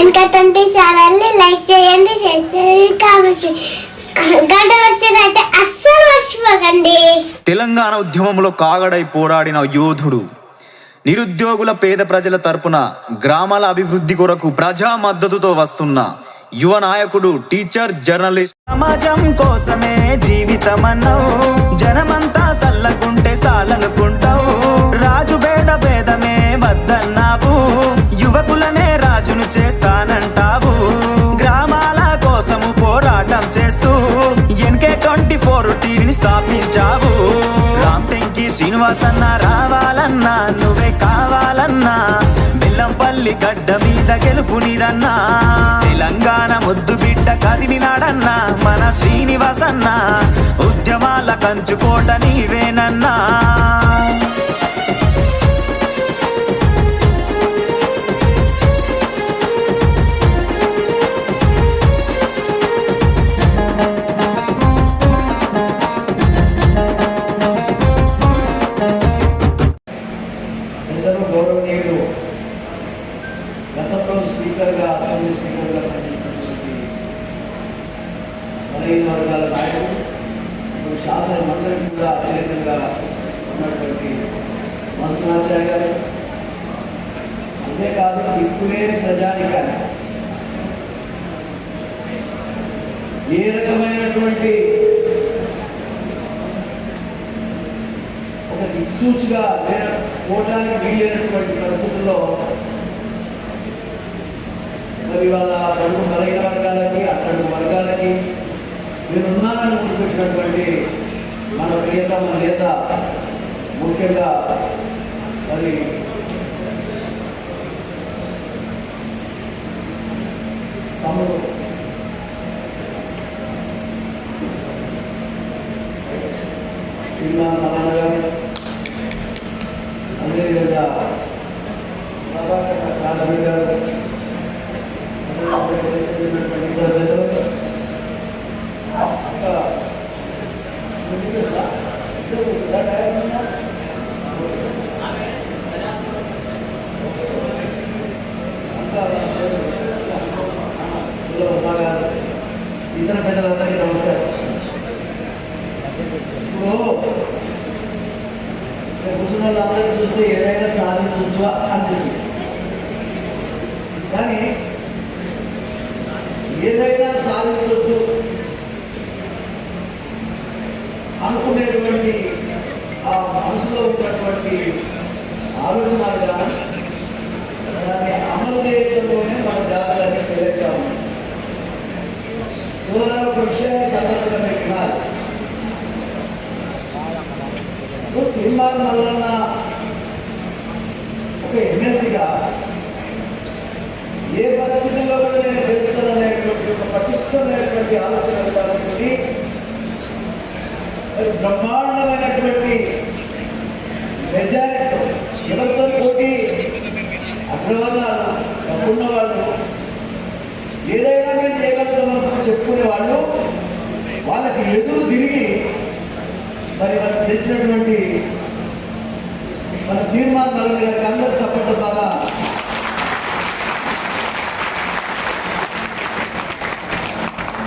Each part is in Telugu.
వెనకటంటే ఛానల్ని లైక్ చేయండి షేర్ చేయండి కామెంట్ చేయండి. గంట వచ్చేదైతే అస్సలు మర్చిపోకండి. తెలంగాణ ఉద్యమంలో కాగడై పోరాడిన యోధుడు నిరుద్యోగుల పేద ప్రజల తరపున గ్రామాల అభివృద్ధి కొరకు ప్రజా మద్దతుతో వస్తున్న యువ నాయకుడు టీచర్ జర్నలిస్ట్. సమాజం కోసమే జీవితమన్నావు. జనమంతా సల్లకుంటే శ్రీనివాసన్న రావాలన్నా నువ్వే కావాలన్నా. బెల్లంపల్లి గడ్డ మీద గెలుపు నీదన్నా. తెలంగాణ ముద్దు బిడ్డ కదిలినాడన్నా మన శ్రీనివాసన్న. ఉద్యమాల కంచుకోట నీవేనన్నా. వచ్చాయి అంతేకాదు ఇప్పుడే ప్రజానికాన్ని ఏ రకమైనటువంటి ఒక దిక్సూచిగా పోవడానికి వీలైనటువంటి పరిస్థితుల్లో మరి వాళ్ళ రెండు బలహీన వర్గాలకి అట్లాంటి వర్గాలకి నేనున్నానని గుర్తుపెట్టినటువంటి మన ప్రియతమ నేత ముఖ్యంగా Hari. Kamu. Bila malam hari. Apa kata anda? ఇతర పెద్దలందరికీ నమస్కారం ఇప్పుడు కూర్చున్న వాళ్ళందరికీ చూస్తే ఏదైనా సాధించవచ్చు అనిపించింది కానీ ఏదైనా సాధించవచ్చు అనుకునేటువంటి ఏ పరిస్థితుల్లో కూడా నేను గెలుస్తాననేటువంటి ఒక పటిష్టమైనటువంటి ఆలోచన విధానంతో మరి బ్రహ్మాండమైనటువంటి మెజారిటీ ఎవరితో పోటీ అగ్రవర్ణాలు డబ్బున్న వాళ్ళు ఏదైనా మేము చేయగలుగుతామని చెప్పుకునే వాళ్ళు వాళ్ళకి ఎదురు తిరిగి మరి మనకు తెచ్చినటువంటి మన తీర్మానం గారికి అందరూ చప్పట్ల ద్వారా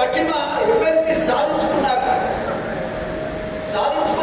పట్టిమ ఎమ్మెల్సీ సాధించుకున్నాక సాధించుకోవడమే